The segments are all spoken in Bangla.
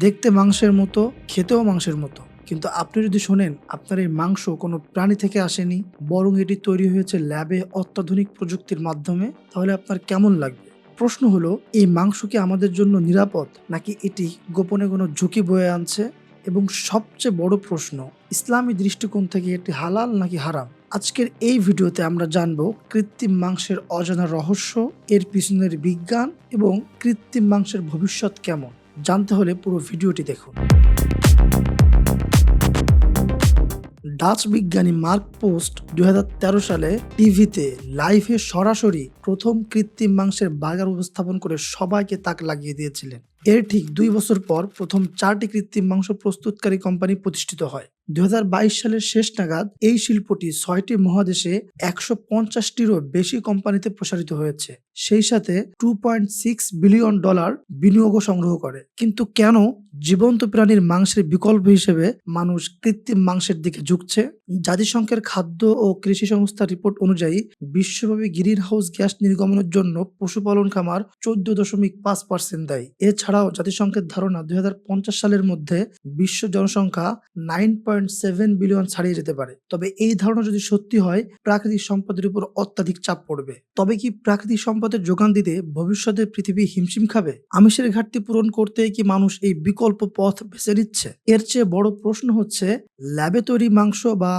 দেখতে মাংসের মতো, খেতেও মাংসের মতো। কিন্তু আপনি যদি শোনেন, আপনার এই মাংস কোনো প্রাণী থেকে আসেনি, বরং এটি তৈরি হয়েছে ল্যাবে অত্যাধুনিক প্রযুক্তির মাধ্যমে, তাহলে আপনার কেমন লাগবে? প্রশ্ন হলো, এই মাংস কি আমাদের জন্য নিরাপদ, নাকি এটি গোপনে কোনো ঝুঁকি বয়ে আনছে? এবং সবচেয়ে বড় প্রশ্ন, ইসলামী দৃষ্টিকোণ থেকে এটি হালাল নাকি হারাম? আজকের এই ভিডিওতে আমরা জানব কৃত্রিম মাংসের অজানা রহস্য, এর পিছনের বিজ্ঞান এবং কৃত্রিম মাংসের ভবিষ্যৎ কেমন। জানতে হলে পুরো ভিডিওটি দেখুন। ডাচ বিজ্ঞানী মার্ক পোস্ট দু হাজার তেরো সালে টিভিতে লাইভে সরাসরি প্রথম কৃত্রিম মাংসের বার্গার উপস্থাপন করে সবাইকে তাক লাগিয়ে দিয়েছিলেন। এর ঠিক দুই বছর পর প্রথম চারটি কৃত্রিম মাংস প্রস্তুতকারী কোম্পানি প্রতিষ্ঠিত হয়। দু হাজার বাইশ সালের শেষ নাগাদ এই শিল্পটি ছয়টি মহাদেশে একশো পঞ্চাশটিরও বেশি কোম্পানিতে প্রসারিত হয়েছে। সেই সাথে two point six billion dollar বিনিয়োগও সংগ্রহ করে। কিন্তু কেন জীবন্ত প্রাণীর মাংসের বিকল্প হিসেবে মানুষ কৃত্রিম মাংসের দিকে ঝুঁকছে? জাতিসংঘের খাদ্য ও কৃষি সংস্থার রিপোর্ট অনুযায়ী বিশ্বব্যাপী গ্রিন হাউস গ্যাস নির্গমনের জন্য পশুপালন খামার চোদ্দ দশমিক পাঁচ পার্সেন্ট দেয়। এছাড়াও জাতিসংঘের ধারণা দু হাজার পঞ্চাশ সালের মধ্যে বিশ্ব জনসংখ্যা নাইন পয়েন্ট সেভেন বিলিয়ন ছাড়িয়ে যেতে পারে। তবে এই ধারণা যদি সত্যি হয়, প্রাকৃতিক সম্পদের উপর অত্যাধিক চাপ পড়বে। তবে কি প্রাকৃতিক সম্পদের যোগান দিতে ভবিষ্যতে পৃথিবী হিমশিম খাবে? আমিষের ঘাটতি পূরণ করতে কি মানুষ এই বিকল্প পথ বেছে নিচ্ছে? এর চেয়ে বড় প্রশ্ন হচ্ছে, ল্যাবে তৈরি মাংস বা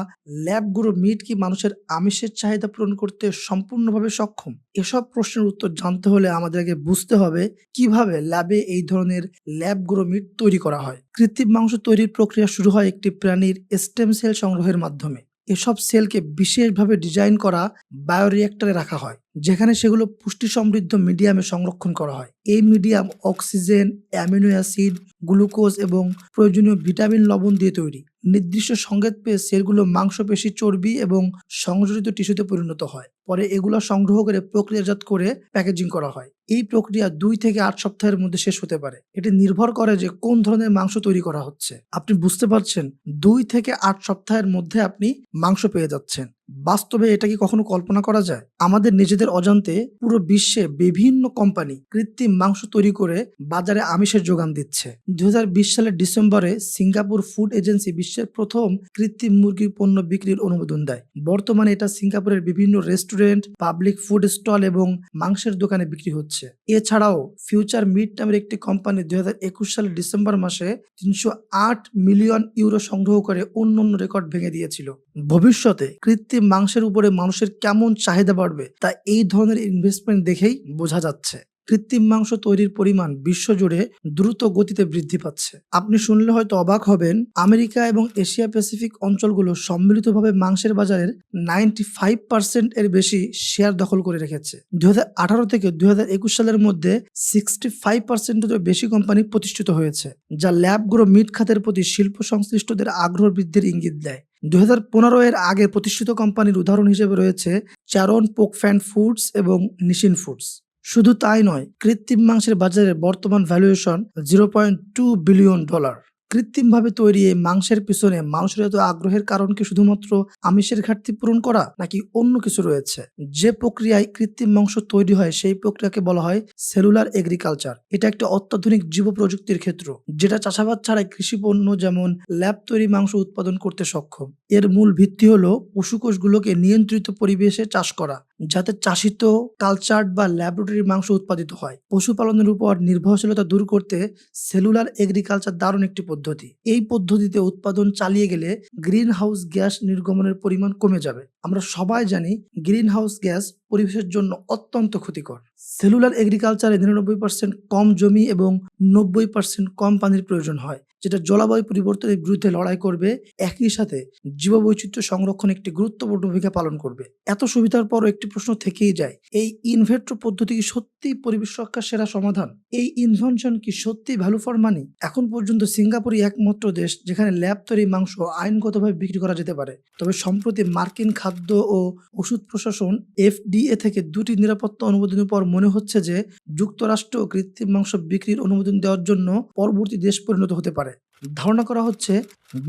ল্যাব গুঁড়ো মিট কি মানুষের আমিষের চাহিদা পূরণ করতে সম্পূর্ণভাবে সক্ষম? এসব প্রশ্নের উত্তর জানতে হলে আমাদেরকে বুঝতে হবে কীভাবে ল্যাবে এই ধরনের ল্যাব গ্রোমিট মিট তৈরি করা হয়। কৃত্রিম মাংস তৈরির প্রক্রিয়া শুরু হয় একটি প্রাণীর স্টেম সেল সংগ্রহের মাধ্যমে। এসব সেলকে বিশেষভাবে ডিজাইন করা বায়োরিয়েক্টরে রাখা হয়। যেখানে সেগুলো পুষ্টি সমৃদ্ধ মিডিয়ামে সংরক্ষণ করা হয়। এই medium oxygen, amino acid, glucose এবং প্রয়োজনীয় ভিটামিন লবণ দিয়ে তৈরি। নির্দিষ্ট সংকেত পেয়ে সেলগুলো মাংসপেশি চর্বি এবং সংযোজিত টিস্যুতে পরিণত হয়। পরে এগুলো সংগ্রহ করে প্রক্রিয়াজাত করে প্যাকেজিং করা হয়। এই প্রক্রিয়া দুই থেকে আট সপ্তাহের মধ্যে শেষ হতে পারে। এটি নির্ভর করে যে কোন ধরনের মাংস তৈরি করা হচ্ছে। আপনি বুঝতে পারছেন, দুই থেকে আট সপ্তাহের মধ্যে আপনি মাংস পেয়ে যাচ্ছেন। বাস্তবে এটা কি কখনো কল্পনা করা যায়? আমাদের নিজেদের অজান্তে পুরো বিশ্বে বিভিন্ন কোম্পানি কৃত্রিম মাংস তৈরি করে বাজারে আমিষের যোগান দিচ্ছে। দুই সালের ডিসেম্বরে সিঙ্গাপুর ফুড এজেন্সি বিশ্বের প্রথম কৃত্রিম মুরগির পণ্য বিক্রির অনুমোদন দেয়। বর্তমানে এটা সিঙ্গাপুরের বিভিন্ন রেস্টুরেন্ট, পাবলিক ফুড স্টল এবং মাংসের দোকানে বিক্রি হচ্ছে। এছাড়াও ফিউচার মিড নামের একটি কোম্পানি দুই হাজার একুশ সালের ডিসেম্বর মাসে তিনশো আট মিলিয়ন ইউরো সংগ্রহ করে অন্য অন্য রেকর্ড ভেঙে দিয়েছিল। ভবিষ্যতে কৃত্রিম মাংসের উপরে মানুষের কেমন চাহিদা বাড়বে, তা এই ধরনের ইনভেস্টমেন্ট দেখেই বোঝা যাচ্ছে। কৃত্রিম মাংস তৈরির পরিমাণ বিশ্বজুড়ে দ্রুত গতিতে বৃদ্ধি পাচ্ছে। আপনি শুনলে হয়তো অবাক হবেন, আমেরিকা এবং এশিয়া প্যাসিফিক অঞ্চলগুলো সম্মিলিতভাবে মাংসের বাজারের নাইনটি ফাইভ পার্সেন্ট এর বেশি শেয়ার দখল করে রেখেছে। হাজার আঠারো থেকে হাজার একুশ সালের মধ্যে সিক্সটি ফাইভ পার্সেন্টেরও বেশি কোম্পানি প্রতিষ্ঠিত হয়েছে, যা ল্যাবগুলো মিট খাতের প্রতি শিল্প সংশ্লিষ্টদের আগ্রহ বৃদ্ধির ইঙ্গিত দেয়। দু হাজার পনেরো এর আগে প্রতিষ্ঠিত কোম্পানির উদাহরণ হিসেবে রয়েছে চারণ পোকফ্যান ফুডস এবং নিশিন ফুডস। শুধু তাই নয়, কৃত্রিম মাংসের বাজারের বর্তমান valuation zero point two billion dollar. কৃত্রিমভাবে তৈরি এই মাংসের পিছনে মানুষের এত আগ্রহের কারণ কি শুধুমাত্র আমিষের ঘাটতি পূরণ করা, নাকি অন্য কিছু রয়েছে? যে প্রক্রিয়ায় কৃত্রিম মাংস তৈরি হয়, সেই প্রক্রিয়াকে বলা হয় সেলুলার এগ্রিকালচার। এটা একটা অত্যাধুনিক জীব প্রযুক্তির ক্ষেত্র, যেটা চাষাবাদ ছাড়াই কৃষি পণ্য যেমন ল্যাব তৈরি মাংস উৎপাদন করতে সক্ষম। এর মূল ভিত্তি হলো পশুকোষগুলোকে নিয়ন্ত্রিত পরিবেশে চাষ করা। যাতে চাষিত কালচার্ড বা ল্যাবরেটরির মাংস উৎপাদিত হয়। পশুপালনের উপর নির্ভরশীলতা দূর করতে সেলুলার এগ্রিকালচার দারুণ একটি পদ্ধতি। এই পদ্ধতিতে উৎপাদন চালিয়ে গেলে গ্রিন হাউস গ্যাস নির্গমনের পরিমাণ কমে যাবে। আমরা সবাই জানি গ্রিন হাউস গ্যাস পরিবেশের জন্য অত্যন্ত ক্ষতিকর। সেলুলার এগ্রিকালচারে নিরানব্বই পার্সেন্ট কম জমি এবং নব্বই পার্সেন্ট কম পানির প্রয়োজন হয়, যেটা জলবায়ু পরিবর্তনের বিরুদ্ধে লড়াই করবে, একই সাথে জীববৈচিত্র্য সংরক্ষণ একটি গুরুত্বপূর্ণ ভূমিকা পালন করবে। এত সুবিধার পরও একটি প্রশ্ন থেকেই যায়, এই ইনভেট্রো পদ্ধতি কি সত্যি পরিবেশ রক্ষার সেরা সমাধান? এই ইনভেনশন কি সত্যি ভ্যালু ফর মানি এখন পর্যন্ত সিঙ্গাপুরই একমাত্র দেশ যেখানে ল্যাব তৈরি মাংস আইনগতভাবে বিক্রি করা যেতে পারে। তবে সম্প্রতি মার্কিন খাদ্য খাদ্য ও ওষুধ প্রশাসন এফডিএ থেকে দুটি নিরাপত্তা অনুমোদনের পর মনে হচ্ছে যে যুক্তরাষ্ট্র কৃত্রিম মাংস বিক্রির অনুমোদন দেওয়ার জন্য পরবর্তী দেশ পরিণত হতে পারে। ধারণা করা হচ্ছে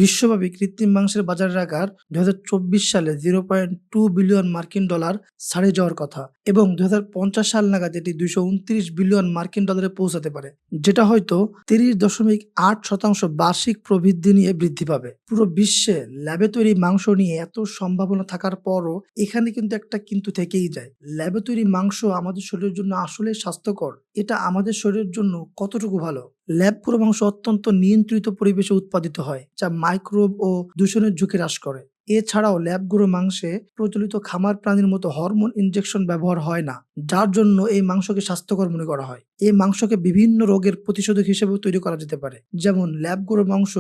বিশ্বব্যাপী কৃত্রিম মাংসের বাজারের আকার দু হাজার চব্বিশ সালে জিরো পয়েন্ট টু বিলিয়ন মার্কিন ডলার ছাড়িয়ে যাওয়ার কথা এবং দু হাজার পঞ্চাশ সাল নাগাদ এটি দুইশো উনত্রিশ বিলিয়ন মার্কিন ডলারে পৌঁছাতে পারে, যেটা হয়তো তিরিশ দশমিক আট শতাংশ বার্ষিক প্রবৃদ্ধি নিয়ে বৃদ্ধি পাবে। পুরো বিশ্বে ল্যাবে তৈরি মাংস নিয়ে এত সম্ভাবনা থাকার পরও এখানে কিন্তু একটা কিন্তু থেকেই যায়। ল্যাবে তৈরি মাংস আমাদের শরীরের জন্য আসলে স্বাস্থ্যকর, এটা আমাদের শরীরের জন্য কতটুকু ভালো? ল্যাব মাংস অত্যন্ত নিয়ন্ত্রিত পরিবেশে উৎপাদিত হয়, যা মাইক্রোব ও দূষণের ঝুঁকি হ্রাস করে। এছাড়াও ল্যাবগুলো মাংসে প্রচলিত খামার প্রাণীর মতো হরমোন ইনজেকশন ব্যবহার হয় না, যার জন্য এই মাংসকে স্বাস্থ্যকর মনে করা হয়। এই মাংসকে বিভিন্ন রোগের প্রতিষেধক হিসেবে তৈরি করা যেতে পারে, যেমন ল্যাবগুলো মাংস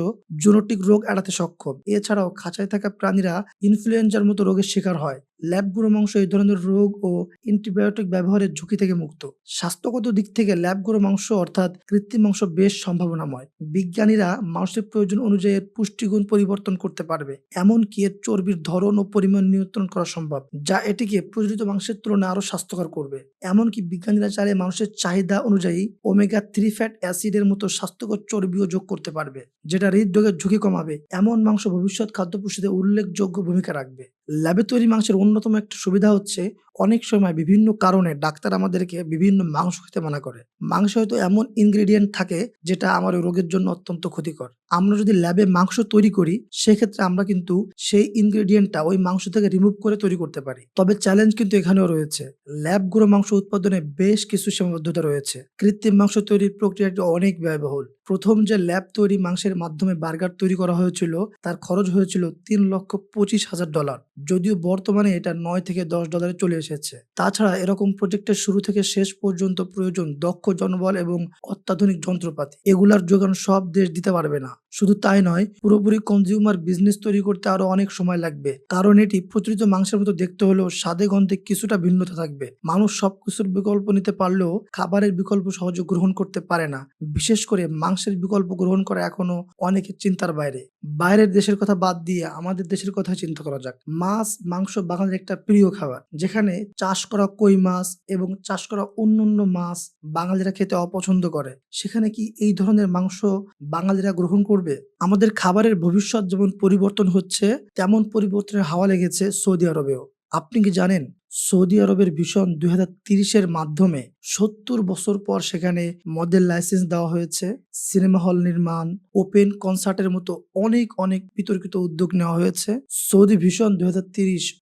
জুনোটিক রোগ এড়াতে সক্ষম। এছাড়াও খাঁচায় থাকা প্রাণীরা ইনফ্লুয়েঞ্জার মতো রোগের শিকার হয় ল্যাবগুলো মাংস এই ধরনের রোগ ও অ্যান্টিবায়োটিক ব্যবহারের ঝুঁকি থেকে মুক্ত। স্বাস্থ্যগত দিক থেকে ল্যাবগুলো মাংস অর্থাৎ কৃত্রিম মাংস বেশ সম্ভাবনাময়। বিজ্ঞানীরা মাংসের প্রয়োজন অনুযায়ী পুষ্টিগুণ পরিবর্তন করতে পারবে, এমনকি এর চর্বির ধরন ও পরিমাণ নিয়ন্ত্রণ করা সম্ভব, যা এটিকে প্রচলিত মাংসের তুলনায় আরও স্বাস্থ্যকর করবে। এমনকি বিজ্ঞানীরা চাইলে মানুষের চাহিদা অনুযায়ী ওমেগা থ্রি ফ্যাট অ্যাসিডের মতো স্বাস্থ্যকর চর্বিও যোগ করতে পারবে, যেটা হৃদরোগের ঝুঁকি কমাবে। এমন মাংস ভবিষ্যৎ খাদ্য পুষ্টিতে উল্লেখযোগ্য ভূমিকা রাখবে। ল্যাবে তৈরি মাংসের অন্যতম একটা সুবিধা হচ্ছে অনেক সময় বিভিন্ন কারণে ডাক্তার আমাদেরকে বিভিন্ন মাংস খেতে মানা করে। মাংস হয়তো এমন ইনগ্রেডিয়েন্ট থাকে যেটা আমার রোগের জন্য অত্যন্ত ক্ষতিকর। আমরা যদি ল্যাবে মাংস তৈরি করি, সেক্ষেত্রে আমরা কিন্তু সেই ইনগ্রেডিয়েন্টটা ওই মাংস থেকে রিমুভ করে তৈরি করতে পারি। তবে চ্যালেঞ্জ কিন্তু এখানেও রয়েছে। ল্যাব গুঁড়ো মাংস উৎপাদনে বেশ কিছু সীমাবদ্ধতা রয়েছে। কৃত্রিম মাংস তৈরির প্রক্রিয়াটি অনেক ব্যয়বহুল। প্রথম যে ল্যাব তৈরি মাংসের মাধ্যমে বার্গার তৈরি করা হয়েছিল, তার খরচ হয়েছিল তিন লক্ষ পঁচিশ হাজার ডলার যদিও বর্তমানে এটা নয় থেকে দশ ডলারে চলে এসেছে। তাছাড়া এরকম প্রজেক্টের শুরু থেকে শেষ পর্যন্ত প্রয়োজন দক্ষ জনবল এবং অত্যাধুনিক যন্ত্রপাতি। এগুলার যোগান সব দেশ দিতে পারবে না। শুধু তাই নয়, পুরোপুরি কনজিউমার বিজনেস তৈরি করতে আরও অনেক সময় লাগবে। কারণ এটি প্রচলিত মাংসের মতো দেখতে হলেও স্বাদে গন্ধে কিছুটা ভিন্নতা থাকবে। মানুষ সবকিছুর বিকল্প নিতে পারলেও খাবারের বিকল্প সহজে গ্রহণ করতে পারে না। বিশেষ করে মাংসের বিকল্প গ্রহণ করা এখনও অনেকের চিন্তার বাইরে। বাইরের দেশের কথা বাদ দিয়ে আমাদের দেশের কথা চিন্তা করা যাক। মাছ, মাংস বাঙালির একটা প্রিয় খাবার, যেখানে চাষ করা কই মাছ এবং চাষ করা অন্য অন্য মাছ বাঙালিরা খেতে অপছন্দ করে। সেখানে কি এই ধরনের মাংস বাঙালিরা গ্রহণ করবে? আমাদের খাবারের ভবিষ্যৎ যেমন পরিবর্তন হচ্ছে, তেমন পরিবর্তনের হাওয়া লেগেছে সৌদি আরবেও। আপনি কি জানেন? সৌদি আরবের ভীষণ দুই হাজার তিরিশের মাধ্যমে সত্তর বছর পর সেখানে মডেল লাইসেন্স দেওয়া হয়েছে। সিনেমা হল নির্মাণ, ওপেন কনসার্টের মতো অনেক অনেক বিতর্কিত উদ্যোগ নেওয়া হয়েছে। সৌদি ভীষণ দুই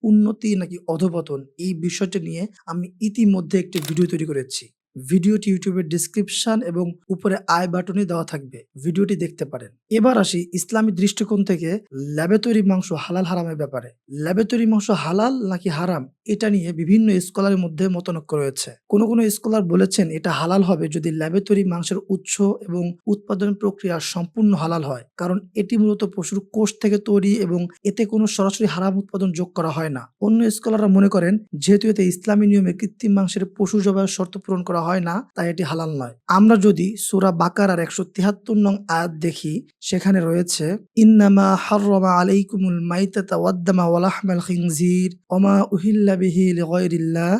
উন্নতি নাকি অধপতন এই বিষয়টি নিয়ে আমি ইতিমধ্যে একটি ভিডিও তৈরি করেছি। ভিডিওটি ইউটিউবের ডিসক্রিপশন এবং উপরে আই বাটনে দেওয়া থাকবে। ভিডিওটি দেখতে পারেন। এবার আসি ইসলামী দৃষ্টিকোণ থেকে ল্যাবে তৈরি মাংস হালাল হারামের ব্যাপারে। ল্যাবে তৈরি মাংস হালাল নাকি হারাম, এটা নিয়ে বিভিন্ন স্কলারের মধ্যে মতনৈক্য রয়েছে। কোনো কোনো স্কলার বলেছেন এটা হালাল হবে যদি ল্যাবে তৈরি মাংসের উৎস এবং উৎপাদন প্রক্রিয়া সম্পূর্ণ হালাল হয়, কারণ এটি মূলত পশুর কোষ থেকে তৈরি এবং এতে কোনো সরাসরি হারাম উৎপাদন যোগ করা হয় না। অন্য স্কলাররা মনে করেন, যেহেতু এতে ইসলামী নিয়মে কৃত্রিম মাংসের পশু জবাইয়ের শর্ত পূরণ করা হয় না তাই এটি হালাল নয় আমরা যদি সুরা বাকার আর একশো তিয়াত্তর নং আয়াত দেখি সেখানে রয়েছে ইন্নামা হাররমা আলাইকুমুল মাইতাতা ওয়াদ্দামা ওয়ালাহমাল খিনজির ওমা উহিল্লা বিহি লিগাইরিল্লাহ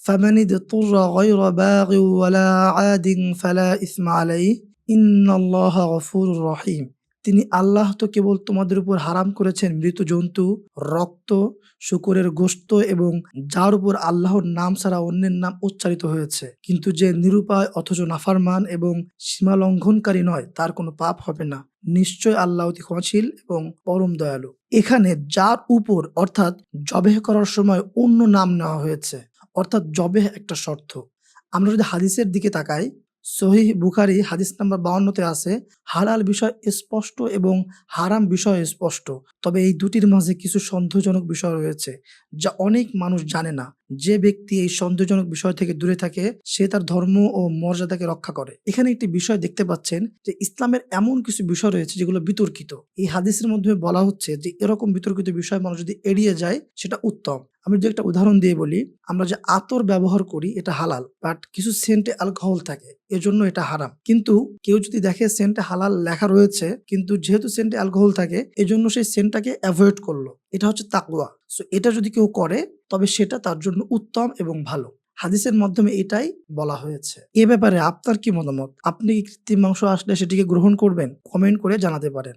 فمن اضطر غير باغ ولا عاد فلا إثم عليه إن الله غفور رحيم তিনি আল্লাহ তো কেবল তোমাদের উপর হারাম করেছেন, মৃত জন্তু, রক্ত, শুকুরের গোশত এবং যার উপর আল্লাহর নাম ছাড়া অন্যের নাম উচ্চারিত হয়েছে। কিন্তু যে নিরুপায় অথচ নাফারমান এবং সীমা লঙ্ঘনকারী নয়, তার কোনো পাপ হবে না। নিশ্চয় আল্লাহ অতি ক্ষমাশীল এবং পরম দয়ালু। এখানে যার উপর অর্থাৎ জবেহ করার সময় অন্য নাম নেওয়া হয়েছে, অর্থাৎ জবেহ একটা শর্ত। আমরা যদি হাদিসের দিকে তাকাই সহিহ বুখারি হাদিস নাম্বার বাউন্নতে আছে, হালাল বিষয় স্পষ্ট এবং হারাম বিষয় স্পষ্ট। তবে এই দুটির মাঝে কিছু সন্দেহজনক বিষয় রয়েছে, যা অনেক মানুষ জানে না। যে ব্যক্তি এই সন্দেহজনক বিষয় থেকে দূরে থাকে, সে তার ধর্ম ও মর্যাদাকে রক্ষা করে। এখানে একটি বিষয় দেখতে পাচ্ছেন যে ইসলামের এমন কিছু বিষয় রয়েছে যেগুলো বিতর্কিত। এই হাদিসের মধ্যে বলা হচ্ছে যে এরকম বিতর্কিত বিষয় মানুষ যদি এড়িয়ে যায়, সেটা উত্তম। আমি যদি একটা উদাহরণ দিয়ে বলি, আমরা যে আতর ব্যবহার করি, এটা হালাল বাট কিছু সেন্টে অ্যালকোহল থাকে, এজন্য এটা হারাম। কিন্তু কেউ যদি দেখে সেন্টে হালাল লেখা রয়েছে, কিন্তু যেহেতু সেন্টে অ্যালকোহল থাকে, এজন্য সেই সেন্টটাকে অ্যাভয়েড করল। এটা হচ্ছে তাকওয়া। সো এটা যদি কেউ করে, তবে সেটা তার জন্য উত্তম এবং ভালো। হাদিসের মাধ্যমে এটাই বলা হয়েছে। এ ব্যাপারে আপনার কি মতামত? আপনি কৃত্রিম মাংস আসলে সেটিকে গ্রহণ করবেন? কমেন্ট করে জানাতে পারেন।